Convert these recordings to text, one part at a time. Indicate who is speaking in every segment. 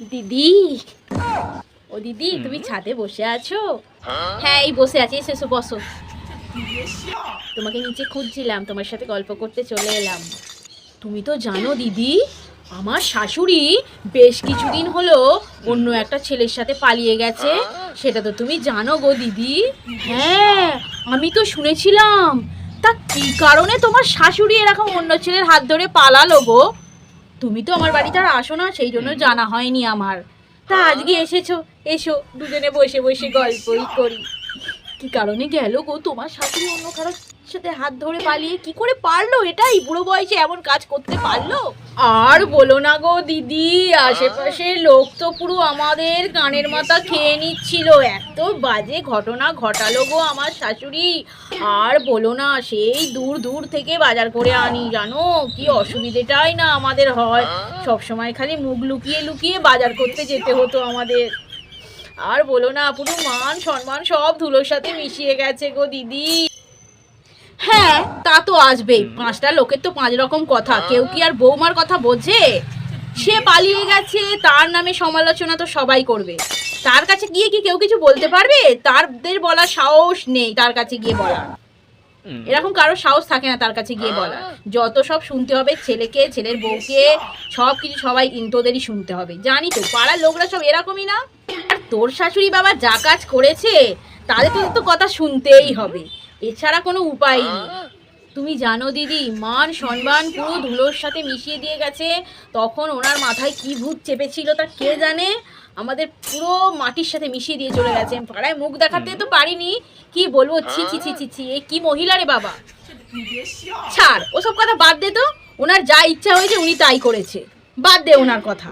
Speaker 1: দিদি। ও দিদি তুমি ছাদে বসে আছো? হ্যাঁ এই বসে আছি এসে এসো বসো। তোমাকে নিচে খুঁজছিলাম তোমার সাথে গল্প করতে চলে এলাম। তুমি তো জানো দিদি আমার শাশুড়ি বেশ কিছুদিন হলো অন্য একটা ছেলের সাথে পালিয়ে গেছে। সেটা তো তুমি জানো গো দিদি। হ্যাঁ আমি তো শুনেছিলাম। তা কি কারণে তোমার শাশুড়ি এরকম অন্য ছেলের হাত ধরে পালালো গো? তুমি তো আমার বাড়িতে আর আসো না সেই জন্য জানা হয়নি আমার। তা আজকে এসেছ এসো দুজনে বসে বসে গল্পই করি। কি কারণে গেল গো তোমার সাথে অন্য কারোর সাথে হাত ধরে পালিয়ে কি করে পারল এটাই? বুড়ো বয়সে এমন কাজ করতে পারল? আর বলো না গো দিদি আশেপাশে লোক তো পুরো আমাদের কানের মাথা খেয়ে নিচ্ছিল। এত বাজে ঘটনা ঘটালো গো আমার শাশুড়ি। আর বলো না সেই দূর দূর থেকে বাজার করে আনি জানো? কি অসুবিধেটাই না আমাদের হয়। সব সময় খালি মুখ লুকিয়ে লুকিয়ে বাজার করতে যেতে হতো আমাদের। আর বলো না পুরো মান সম্মান সব ধুলোর সাথে মিশিয়ে গেছে গো দিদি। হ্যাঁ তা তো আসবেই। পাঁচটা লোকের তো পাঁচ রকম কথা। কেউ কি আর বৌমার কথা বোঝে? সে পালিয়ে গেছে তার নামে সমালোচনা তো সবাই করবে। তার কাছে গিয়ে কি কেউ কিছু বলতে পারবে? তারদের বলা সাহস নেই তার কাছে গিয়ে বলা এরকম কারও সাহস থাকে না তার কাছে গিয়ে বলা যত সব শুনতে হবে ছেলেকে ছেলের বউকে সব কিছু সবাই তোদেরই শুনতে হবে। জানি তো পাড়ার লোকরা সব এরকমই না? আর তোর শাশুড়ি বাবা যা কাজ করেছে তোদের তো কথা শুনতেই হবে। এছাড়া কোনো উপায় নেই। তুমি জানো দিদি মান সম্মান পুরো ধুলোর সাথে মিশিয়ে দিয়ে গেছে। তখন ওনার মাথায় কি ভূত চেপেছিল তা কে জানে? আমাদের পুরো মাটির সাথে মিশিয়ে দিয়ে চলে গেছে। পাড়ায় মুখ দেখাতে তো পারিনি। কি বলব? ছি ছি ছি ছি ছি। এ কি মহিলা রে বাবা। ছাড় ওসব কথা বাদ দে তো। ওনার যা ইচ্ছা হয়েছে উনি তাই করেছে। বাদ দে ওনার কথা।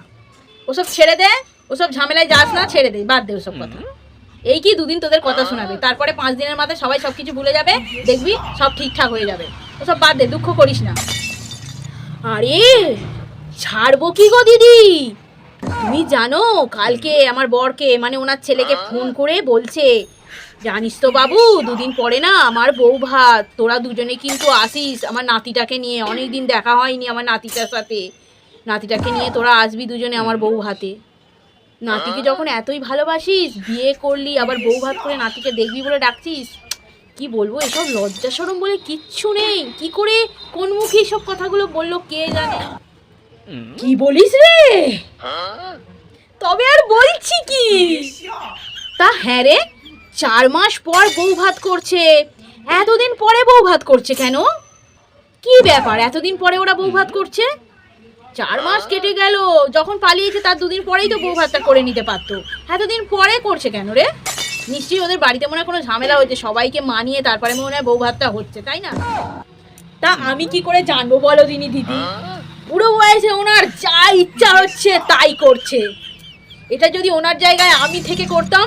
Speaker 1: ওসব ছেড়ে দে। ওসব ঝামেলায় যাস না ছেড়ে দে। বাদ দে ওসব কথা। এই কি দুদিন তোদের কথা শোনাবে? তারপরে পাঁচ দিনের মাথায় সবাই সব কিছু ভুলে যাবে দেখবি সব ঠিকঠাক হয়ে যাবে। ওসব বাদ দে দুঃখ করিস না। আরে ছাড়বো কি গো দিদি? তুমি জানো কালকে আমার বরকে মানে ওনার ছেলেকে ফোন করে বলছে জানিস তো বাবু দুদিন পরে না আমার বউ ভাত তোরা দুজনে কিন্তু আসিস আমার নাতিটাকে নিয়ে অনেক দিন দেখা হয়নি আমার নাতিটার সাথে। নাতিটাকে নিয়ে তোরা আসবি দুজনে আমার বউ ভাতে। নাতিকে যখন এতই ভালোবাসিস, বিয়ে করলি, আবার বউ ভাত করে নাতিকে দেখবি বলে ডাকছিস, কি বলব, এসব লজ্জা সরম বলে কিচ্ছু নেই। কি করে, কোন মুখে এসব কথাগুলো বলল কে জানে? কি বলিস রে? তবে আর বলছি কি? তা হ্যাঁ রে, চার মাস পর বউ ভাত করছে। এতদিন পরে বউ ভাত করছে কেন? কি ব্যাপার? এতদিন পরে ওরা বউ ভাত করছে? চার মাস কেটে গেল, যখন পালিয়েছে তার দুদিন পরেই তো বউ ভাতটা করে নিতে পারতো। এতদিন পরে করছে কেন রে? নিশ্চয়ই ওদের বাড়িতে মনে হয় কোনো ঝামেলা হয়েছে, সবাইকে মানিয়ে তারপরে মনে হয় বউ ভাতটা হচ্ছে, তাই না? তা আমি কি করে জানব বলো দিনি দিদি? বুড়ো বয়সে ওনার যা ইচ্ছা হচ্ছে তাই করছে। এটা যদি ওনার জায়গায় আমি থেকে করতাম,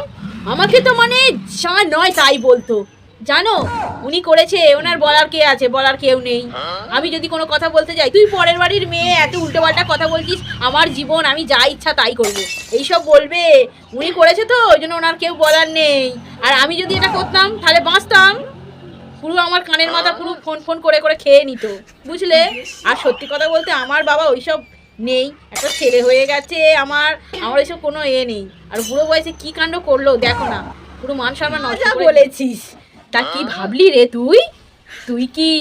Speaker 1: আমাকে তো মানে যা নয় তাই বলতো। জানো উনি করেছে ওনার বলার কে আছে বলার কেউ নেই। আমি যদি কোনো কথা বলতে যাই তুই পরের বাড়ির মেয়ে এত উল্টোপাল্টা কথা বলছিস আমার জীবন আমি যা ইচ্ছা তাই করব। এইসব বলবে উনি করেছে তো ওই জন্য ওনার কেউ বলার নেই। আর আমি যদি এটা করতাম তাহলে বাঁচতাম। পুরো আমার কানের মাথা পুরো ফোন ফোন করে করে খেয়ে নিত। বুঝলে? আর সত্যি কথা বলতে আমার বাবা ওইসব নেই। একটা ছেলে হয়ে গেছে আমার আমার এসব কোনো এ নেই। আর বুড়ো বয়সে কি কাণ্ড করল দেখো না। পুরো মান সম্মান বলেছিস। তা কি ভাবলি রে তুই? তুই কি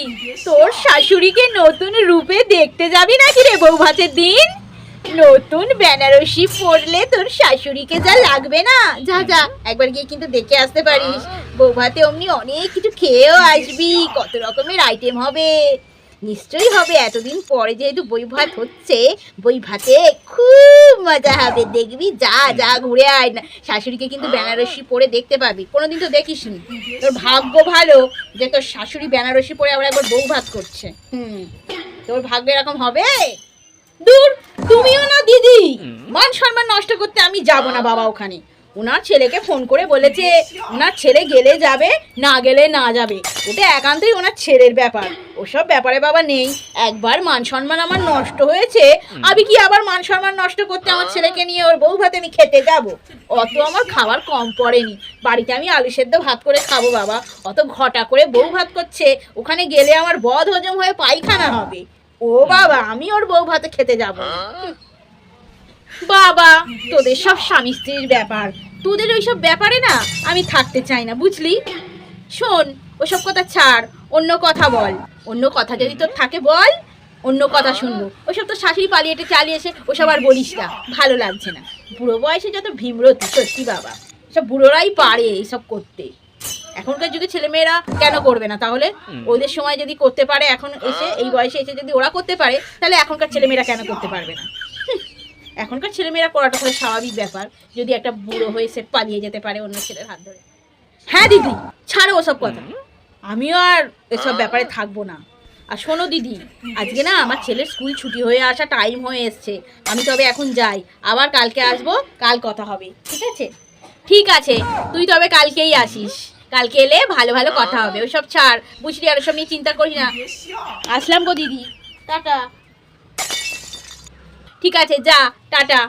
Speaker 1: তোর শাশুড়িকে নতুন রূপে দেখতে যাবি নাকি রে বউ ভাতের দিন? নতুন বেনারসি পরলে তোর শাশুড়িকে যা লাগবে না। যা যা একবার গিয়ে কিন্তু দেখে আসতে পারিস। বৌভাতে অমনি অনেক কিছু খেয়েও আসবি। কত রকমের আইটেম হবে। নিশ্চয়ই হবে এতদিন পরে যেহেতু বই ভাত হচ্ছে বই ভাতে খুব মজা হবে দেখবি যা যা ঘুরে আয় না। শাশুড়িকে কিন্তু বেনারসি পরে দেখতে পাবি কোনোদিন তো দেখিস নি তোর ভাগ্য ভালো যে তোর শাশুড়ি বেনারসি পরে আবার একবার বউ ভাত করছে। হুম তোর ভাগ্য এরকম হবে? দূর তুমিও না দিদি। মান সম্মান নষ্ট করতে আমি যাব না বাবা ওখানে। ওনার ছেলেকে ফোন করে বলেছে ওনার ছেলে গেলে যাবে, না গেলে না যাবে। ওটা একান্তই ওনার ছেলের ব্যাপার। ওসব ব্যাপারে বাবা নেই। একবার মান সম্মান আমার নষ্ট হয়েছে, আমি কি আবার মান সম্মান নষ্ট করতে আমার ছেলেকে নিয়ে ওর বউ ভাতে আমি খেতে যাব? অত আমার খাবার কম পড়েনি। বাড়িতে আমি আলু সেদ্ধ ভাত করে খাব বাবা। অত ঘটা করে বউ ভাত করছে, ওখানে গেলে আমার বদ হজম হয়ে পায়খানা হবে। ও বাবা, আমি ওর বউ ভাতে খেতে যাব। বাবা তোদের সব স্বামী স্ত্রীর ব্যাপার। তোদের ওইসব ব্যাপারে না আমি থাকতে চাই না বুঝলি? শোন ওসব কথা ছাড় অন্য কথা বল। অন্য কথা যদি তোর থাকে বল অন্য কথা শুনব। ওসব তো শাশুড়ি পালিয়েটে চালিয়েছে ওসব আর বলিস না ভালো লাগছে না। বুড়ো বয়সে যত ভীমরতি সত্যি বাবা সব বুড়োরাই পারে এইসব করতে। এখনকার যুগে ছেলেমেয়েরা কেন করবে না তাহলে? ওদের সময় যদি করতে পারে এখন এসে এই বয়সে এসে যদি ওরা করতে পারে তাহলে এখনকার ছেলেমেয়েরা কেন করতে পারবে না? এখনকার ছেলেমেয়েরা করাটা খুব স্বাভাবিক ব্যাপার। যদি একটা বুড়ো হয়ে সে পালিয়ে যেতে পারে অন্য ছেলের হাত ধরে। হ্যাঁ দিদি ছাড়ো ওসব কথা। আমিও আর এসব ব্যাপারে থাকব না। আর শোনো দিদি আজকে না আমার ছেলের স্কুল ছুটি হয়ে আসা টাইম হয়ে এসছে। আমি তবে এখন যাই। আবার কালকে আসব কাল কথা হবে ঠিক আছে? ঠিক আছে তুই তবে কালকেই আসিস। কালকে এলে ভালো ভালো কথা হবে। ওসব ছাড় বুঝলি আর ওসব নিয়ে চিন্তা করি না। আসলাম গো দিদি। টাটা। ঠিক আছে যা টাটা।